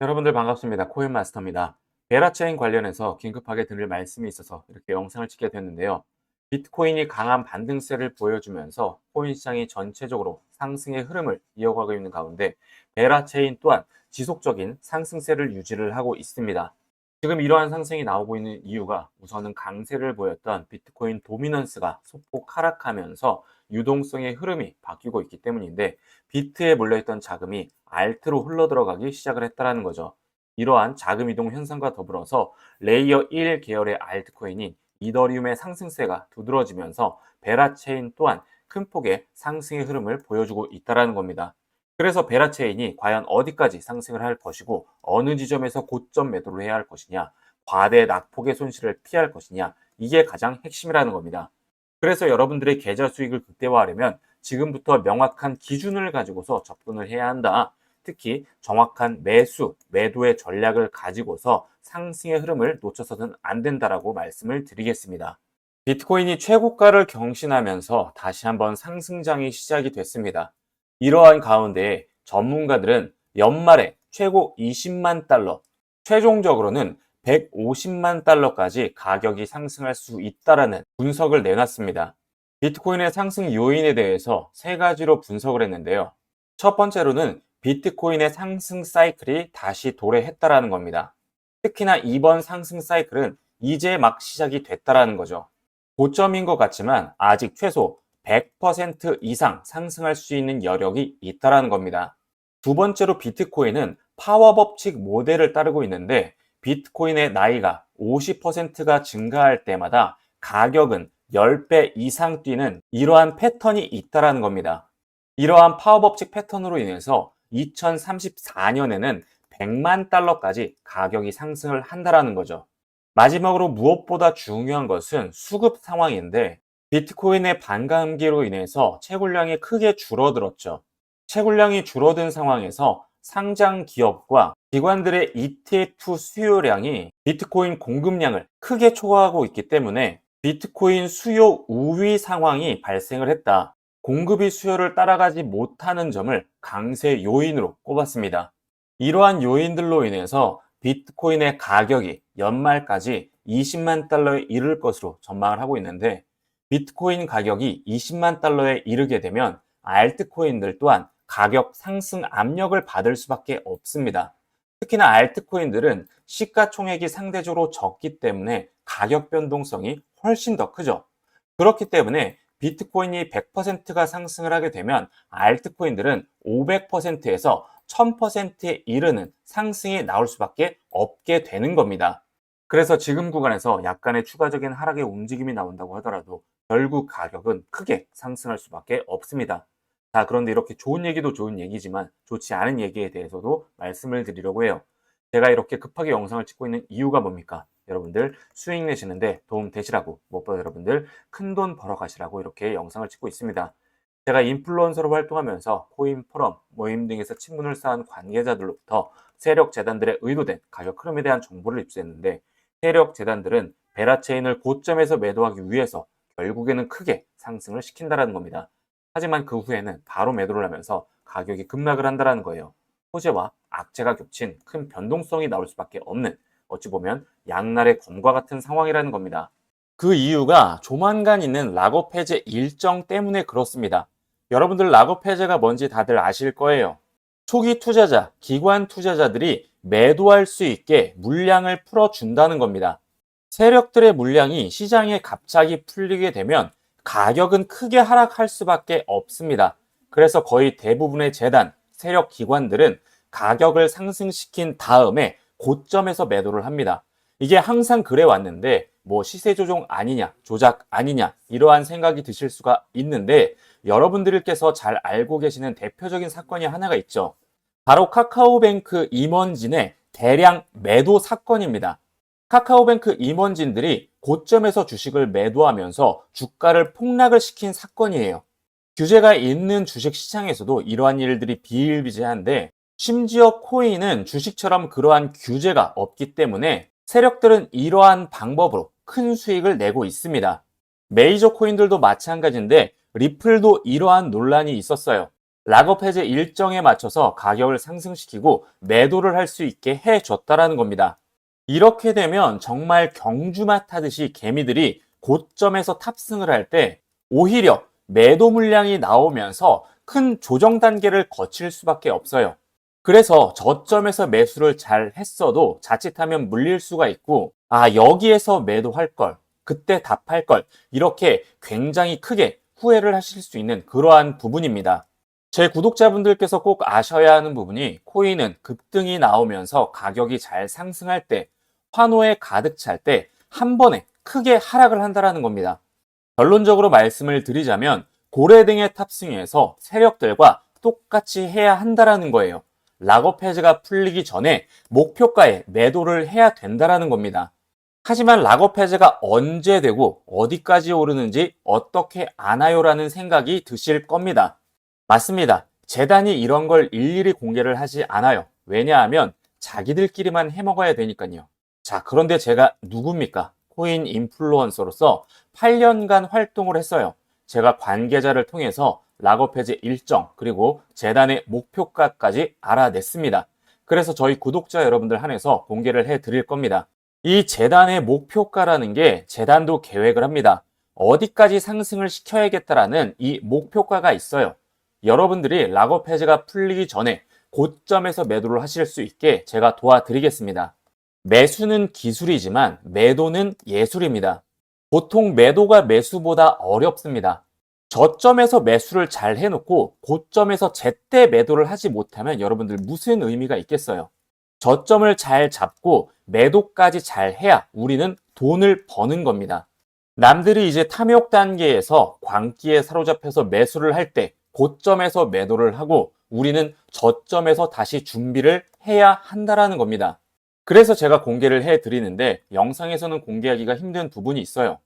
여러분들 반갑습니다. 코인마스터입니다. 베라체인 관련해서 긴급하게 드릴 말씀이 있어서 이렇게 영상을 찍게 됐는데요. 비트코인이 강한 반등세를 보여주면서 코인 시장이 전체적으로 상승의 흐름을 이어가고 있는 가운데 베라체인 또한 지속적인 상승세를 유지를 하고 있습니다. 지금 이러한 상승이 나오고 있는 이유가 우선은 강세를 보였던 비트코인 도미넌스가 소폭 하락하면서 유동성의 흐름이 바뀌고 있기 때문인데 비트에 몰려있던 자금이 알트로 흘러들어가기 시작을 했다는 거죠. 이러한 자금 이동 현상과 더불어서 레이어 1 계열의 알트코인인 이더리움의 상승세가 두드러지면서 베라체인 또한 큰 폭의 상승의 흐름을 보여주고 있다는 겁니다. 그래서 베라체인이 과연 어디까지 상승을 할 것이고 어느 지점에서 고점 매도를 해야 할 것이냐, 과대 낙폭의 손실을 피할 것이냐, 이게 가장 핵심이라는 겁니다. 그래서 여러분들의 계좌 수익을 극대화하려면 지금부터 명확한 기준을 가지고서 접근을 해야 한다. 특히 정확한 매수, 매도의 전략을 가지고서 상승의 흐름을 놓쳐서는 안 된다라고 말씀을 드리겠습니다. 비트코인이 최고가를 경신하면서 다시 한번 상승장이 시작이 됐습니다. 이러한 가운데 전문가들은 연말에 최고 20만 달러, 최종적으로는 150만 달러까지 가격이 상승할 수 있다라는 분석을 내놨습니다. 비트코인의 상승 요인에 대해서 세 가지로 분석을 했는데요. 첫 번째로는 비트코인의 상승 사이클이 다시 도래했다라는 겁니다. 특히나 이번 상승 사이클은 이제 막 시작이 됐다라는 거죠. 고점인 것 같지만 아직 최소 100% 이상 상승할 수 있는 여력이 있다라는 겁니다. 두 번째로 비트코인은 파워 법칙 모델을 따르고 있는데 비트코인의 나이가 50%가 증가할 때마다 가격은 10배 이상 뛰는 이러한 패턴이 있다라는 겁니다. 이러한 파워 법칙 패턴으로 인해서 2034년에는 100만 달러까지 가격이 상승을 한다라는 거죠. 마지막으로 무엇보다 중요한 것은 수급 상황인데 비트코인의 반감기로 인해서 채굴량이 크게 줄어들었죠. 채굴량이 줄어든 상황에서 상장 기업과 기관들의 ETF 수요량이 비트코인 공급량을 크게 초과하고 있기 때문에 비트코인 수요 우위 상황이 발생을 했다. 공급이 수요를 따라가지 못하는 점을 강세 요인으로 꼽았습니다. 이러한 요인들로 인해서 비트코인의 가격이 연말까지 20만 달러에 이를 것으로 전망을 하고 있는데 비트코인 가격이 20만 달러에 이르게 되면 알트코인들 또한 가격 상승 압력을 받을 수밖에 없습니다. 특히나 알트코인들은 시가총액이 상대적으로 적기 때문에 가격 변동성이 훨씬 더 크죠. 그렇기 때문에 비트코인이 100%가 상승을 하게 되면 알트코인들은 500%에서 1000%에 이르는 상승이 나올 수밖에 없게 되는 겁니다. 그래서 지금 구간에서 약간의 추가적인 하락의 움직임이 나온다고 하더라도 결국 가격은 크게 상승할 수밖에 없습니다. 자, 그런데 이렇게 좋은 얘기도 좋은 얘기지만 좋지 않은 얘기에 대해서도 말씀을 드리려고 해요. 제가 이렇게 급하게 영상을 찍고 있는 이유가 뭡니까? 여러분들 수익 내시는데 도움 되시라고 무엇보다 여러분들 큰 돈 벌어 가시라고 이렇게 영상을 찍고 있습니다. 제가 인플루언서로 활동하면서 코인 포럼, 모임 등에서 친분을 쌓은 관계자들로부터 세력 재단들의 의도된 가격 흐름에 대한 정보를 입수했는데 세력 재단들은 베라체인을 고점에서 매도하기 위해서 결국에는 크게 상승을 시킨다는 겁니다. 하지만 그 후에는 바로 매도를 하면서 가격이 급락을 한다는 거예요. 호재와 악재가 겹친 큰 변동성이 나올 수밖에 없는 어찌 보면 양날의 검과 같은 상황이라는 겁니다. 그 이유가 조만간 있는 락업 해제 일정 때문에 그렇습니다. 여러분들 락업 해제가 뭔지 다들 아실 거예요. 초기 투자자, 기관 투자자들이 매도할 수 있게 물량을 풀어준다는 겁니다. 세력들의 물량이 시장에 갑자기 풀리게 되면 가격은 크게 하락할 수밖에 없습니다. 그래서 거의 대부분의 재단, 세력 기관들은 가격을 상승시킨 다음에 고점에서 매도를 합니다. 이게 항상 그래 왔는데 뭐 시세 조정 아니냐, 조작 아니냐 이러한 생각이 드실 수가 있는데 여러분들께서 잘 알고 계시는 대표적인 사건이 하나가 있죠. 바로 카카오뱅크 임원진의 대량 매도 사건입니다. 카카오뱅크 임원진들이 고점에서 주식을 매도하면서 주가를 폭락을 시킨 사건이에요. 규제가 있는 주식 시장에서도 이러한 일들이 비일비재한데 심지어 코인은 주식처럼 그러한 규제가 없기 때문에 세력들은 이러한 방법으로 큰 수익을 내고 있습니다. 메이저 코인들도 마찬가지인데 리플도 이러한 논란이 있었어요. 락업 해제 일정에 맞춰서 가격을 상승시키고 매도를 할 수 있게 해줬다라는 겁니다. 이렇게 되면 정말 경주마 타듯이 개미들이 고점에서 탑승을 할 때 오히려 매도 물량이 나오면서 큰 조정 단계를 거칠 수밖에 없어요. 그래서 저점에서 매수를 잘 했어도 자칫하면 물릴 수가 있고, 아, 여기에서 매도할 걸, 그때 답할 걸, 이렇게 굉장히 크게 후회를 하실 수 있는 그러한 부분입니다. 제 구독자분들께서 꼭 아셔야 하는 부분이 코인은 급등이 나오면서 가격이 잘 상승할 때, 환호에 가득 찰 때 한 번에 크게 하락을 한다라는 겁니다. 결론적으로 말씀을 드리자면 고래 등의 탑승에서 세력들과 똑같이 해야 한다라는 거예요. 락업 해제가 풀리기 전에 목표가에 매도를 해야 된다라는 겁니다. 하지만 락업 해제가 언제 되고 어디까지 오르는지 어떻게 아나요라는 생각이 드실 겁니다. 맞습니다. 재단이 이런 걸 일일이 공개를 하지 않아요. 왜냐하면 자기들끼리만 해먹어야 되니까요. 자, 그런데 제가 누굽니까? 코인 인플루언서로서 8년간 활동을 했어요. 제가 관계자를 통해서 락업 해제 일정 그리고 재단의 목표가까지 알아냈습니다. 그래서 저희 구독자 여러분들 한해서 공개를 해 드릴 겁니다. 이 재단의 목표가라는 게 재단도 계획을 합니다. 어디까지 상승을 시켜야겠다라는 이 목표가가 있어요. 여러분들이 락업 해제가 풀리기 전에 고점에서 매도를 하실 수 있게 제가 도와드리겠습니다. 매수는 기술이지만 매도는 예술입니다. 보통 매도가 매수보다 어렵습니다. 저점에서 매수를 잘 해놓고 고점에서 제때 매도를 하지 못하면 여러분들 무슨 의미가 있겠어요? 저점을 잘 잡고 매도까지 잘 해야 우리는 돈을 버는 겁니다. 남들이 이제 탐욕 단계에서 광기에 사로잡혀서 매수를 할 때 고점에서 매도를 하고 우리는 저점에서 다시 준비를 해야 한다라는 겁니다. 그래서 제가 공개를 해 드리는데 영상에서는 공개하기가 힘든 부분이 있어요.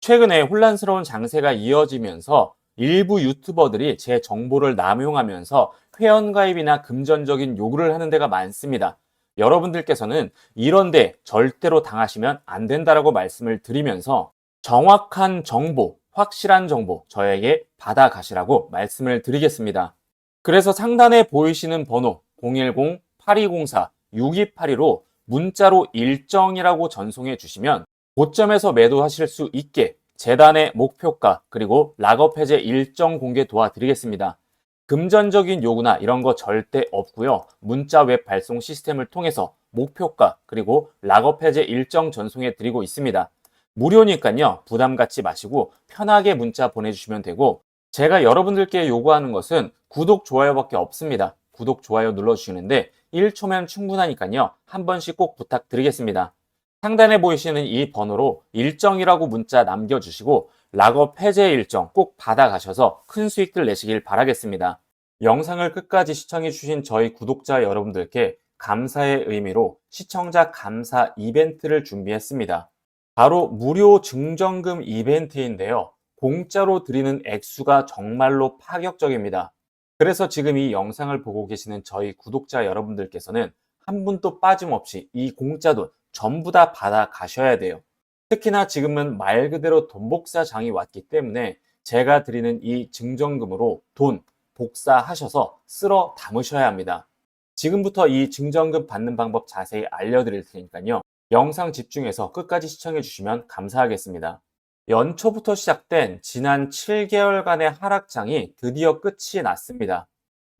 최근에 혼란스러운 장세가 이어지면서 일부 유튜버들이 제 정보를 남용하면서 회원가입이나 금전적인 요구를 하는 데가 많습니다. 여러분들께서는 이런데 절대로 당하시면 안 된다라고 말씀을 드리면서 정확한 정보, 확실한 정보 저에게 받아가시라고 말씀을 드리겠습니다. 그래서 상단에 보이시는 번호 010-8204-6282로 문자로 일정이라고 전송해 주시면 고점에서 매도하실 수 있게 재단의 목표가 그리고 락업 해제 일정 공개 도와드리겠습니다. 금전적인 요구나 이런 거 절대 없고요. 문자 웹 발송 시스템을 통해서 목표가 그리고 락업 해제 일정 전송해 드리고 있습니다. 무료니까요. 부담 갖지 마시고 편하게 문자 보내주시면 되고 제가 여러분들께 요구하는 것은 구독, 좋아요밖에 없습니다. 구독, 좋아요 눌러주시는데 1초면 충분하니까요. 한 번씩 꼭 부탁드리겠습니다. 상단에 보이시는 이 번호로 일정이라고 문자 남겨주시고 락업 해제 일정 꼭 받아가셔서 큰 수익들 내시길 바라겠습니다. 영상을 끝까지 시청해주신 저희 구독자 여러분들께 감사의 의미로 시청자 감사 이벤트를 준비했습니다. 바로 무료 증정금 이벤트인데요. 공짜로 드리는 액수가 정말로 파격적입니다. 그래서 지금 이 영상을 보고 계시는 저희 구독자 여러분들께서는 한 분도 빠짐없이 이 공짜 돈 전부 다 받아 가셔야 돼요. 특히나 지금은 말 그대로 돈 복사장이 왔기 때문에 제가 드리는 이 증정금으로 돈 복사하셔서 쓸어 담으셔야 합니다. 지금부터 이 증정금 받는 방법 자세히 알려드릴 테니까요. 영상 집중해서 끝까지 시청해 주시면 감사하겠습니다. 연초부터 시작된 지난 7개월간의 하락장이 드디어 끝이 났습니다.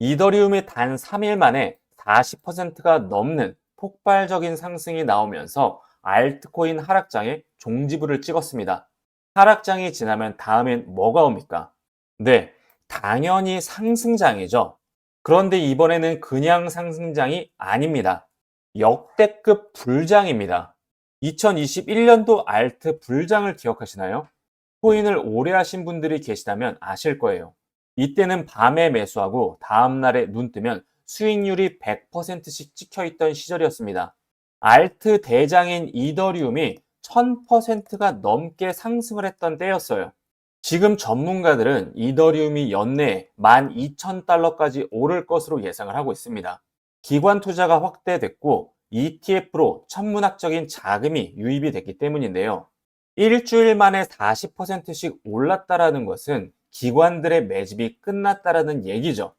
이더리움이 단 3일 만에 40%가 넘는 폭발적인 상승이 나오면서 알트코인 하락장에 종지부를 찍었습니다. 하락장이 지나면 다음엔 뭐가 옵니까? 네, 당연히 상승장이죠. 그런데 이번에는 그냥 상승장이 아닙니다. 역대급 불장입니다. 2021년도 알트 불장을 기억하시나요? 코인을 오래 하신 분들이 계시다면 아실 거예요. 이때는 밤에 매수하고 다음날에 눈 뜨면 수익률이 100%씩 찍혀 있던 시절이었습니다. 알트 대장인 이더리움이 1000%가 넘게 상승을 했던 때였어요. 지금 전문가들은 이더리움이 연내에 12,000달러까지 오를 것으로 예상을 하고 있습니다. 기관 투자가 확대됐고 ETF로 천문학적인 자금이 유입이 됐기 때문인데요. 일주일 만에 40%씩 올랐다라는 것은 기관들의 매집이 끝났다라는 얘기죠.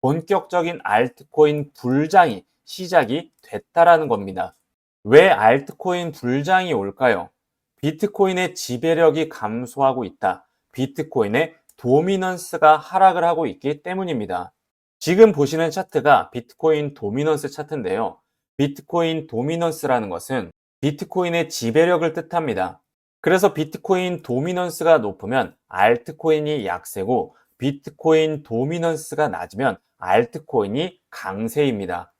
본격적인 알트코인 불장이 시작이 됐다라는 겁니다. 왜 알트코인 불장이 올까요? 비트코인의 지배력이 감소하고 있다. 비트코인의 도미넌스가 하락을 하고 있기 때문입니다. 지금 보시는 차트가 비트코인 도미넌스 차트인데요. 비트코인 도미넌스라는 것은 비트코인의 지배력을 뜻합니다. 그래서 비트코인 도미넌스가 높으면 알트코인이 약세고 비트코인 도미넌스가 낮으면 알트코인이 강세입니다.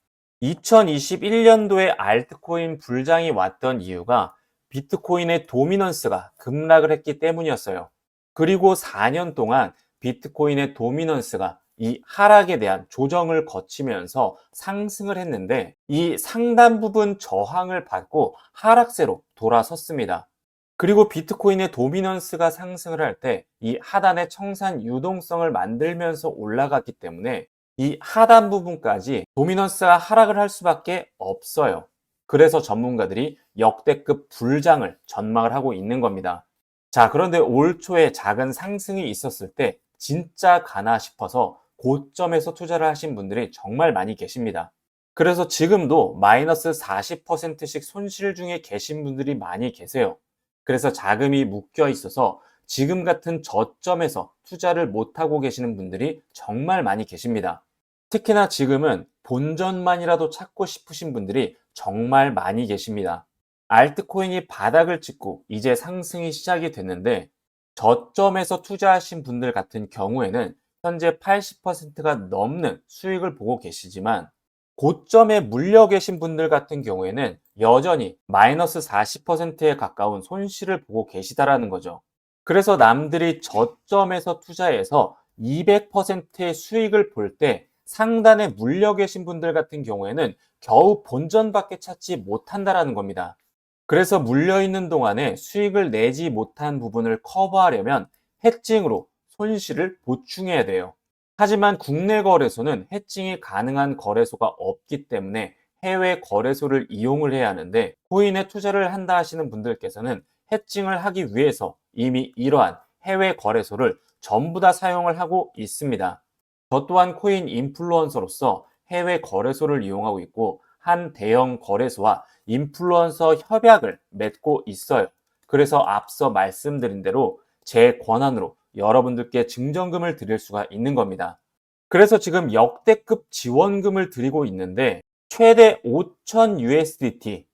2021년도에 알트코인 불장이 왔던 이유가 비트코인의 도미넌스가 급락을 했기 때문이었어요. 그리고 4년 동안 비트코인의 도미넌스가 이 하락에 대한 조정을 거치면서 상승을 했는데 이 상단 부분 저항을 받고 하락세로 돌아섰습니다. 그리고 비트코인의 도미넌스가 상승을 할 때 이 하단의 청산 유동성을 만들면서 올라갔기 때문에 이 하단 부분까지 도미넌스가 하락을 할 수밖에 없어요. 그래서 전문가들이 역대급 불장을 전망을 하고 있는 겁니다. 자, 그런데 올 초에 작은 상승이 있었을 때 진짜 가나 싶어서 고점에서 투자를 하신 분들이 정말 많이 계십니다. 그래서 지금도 마이너스 40%씩 손실 중에 계신 분들이 많이 계세요. 그래서 자금이 묶여 있어서 지금 같은 저점에서 투자를 못하고 계시는 분들이 정말 많이 계십니다. 특히나 지금은 본전만이라도 찾고 싶으신 분들이 정말 많이 계십니다. 알트코인이 바닥을 찍고 이제 상승이 시작이 됐는데 저점에서 투자하신 분들 같은 경우에는 현재 80%가 넘는 수익을 보고 계시지만 고점에 물려 계신 분들 같은 경우에는 여전히 마이너스 40%에 가까운 손실을 보고 계시다라는 거죠. 그래서 남들이 저점에서 투자해서 200%의 수익을 볼 때 상단에 물려 계신 분들 같은 경우에는 겨우 본전밖에 찾지 못한다라는 겁니다. 그래서 물려 있는 동안에 수익을 내지 못한 부분을 커버하려면 해칭으로 손실을 보충해야 돼요. 하지만 국내 거래소는 해칭이 가능한 거래소가 없기 때문에 해외 거래소를 이용을 해야 하는데 코인에 투자를 한다 하시는 분들께서는 해칭을 하기 위해서 이미 이러한 해외 거래소를 전부 다 사용을 하고 있습니다. 저 또한 코인 인플루언서로서 해외 거래소를 이용하고 있고 한 대형 거래소와 인플루언서 협약을 맺고 있어요. 그래서 앞서 말씀드린 대로 제 권한으로 여러분들께 증정금을 드릴 수가 있는 겁니다. 그래서 지금 역대급 지원금을 드리고 있는데 최대 5,000 USDT,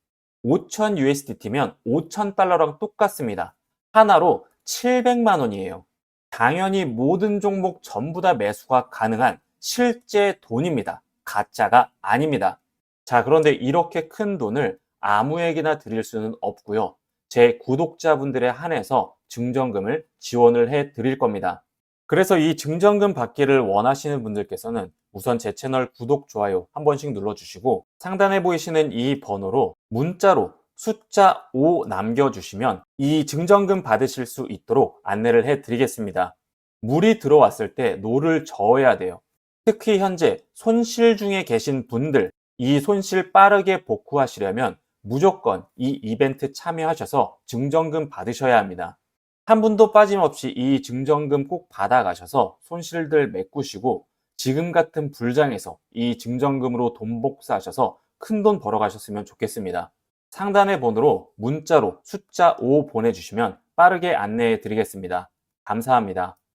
5,000 USDT면 5,000 달러랑 똑같습니다. 하나로 700만 원이에요. 당연히 모든 종목 전부 다 매수가 가능한 실제 돈입니다. 가짜가 아닙니다. 자, 그런데 이렇게 큰 돈을 아무에게나 드릴 수는 없고요. 제 구독자분들에 한해서 증정금을 지원을 해 드릴 겁니다. 그래서 이 증정금 받기를 원하시는 분들께서는 우선 제 채널 구독, 좋아요 한 번씩 눌러주시고 상단에 보이시는 이 번호로 문자로 숫자 5 남겨주시면 이 증정금 받으실 수 있도록 안내를 해 드리겠습니다. 물이 들어왔을 때 노를 저어야 돼요. 특히 현재 손실 중에 계신 분들, 이 손실 빠르게 복구하시려면 무조건 이 이벤트 참여하셔서 증정금 받으셔야 합니다. 한 분도 빠짐없이 이 증정금 꼭 받아가셔서 손실들 메꾸시고 지금 같은 불장에서 이 증정금으로 돈 복사하셔서 큰 돈 벌어가셨으면 좋겠습니다. 상단의 번호로 문자로 숫자 5 보내주시면 빠르게 안내해 드리겠습니다. 감사합니다.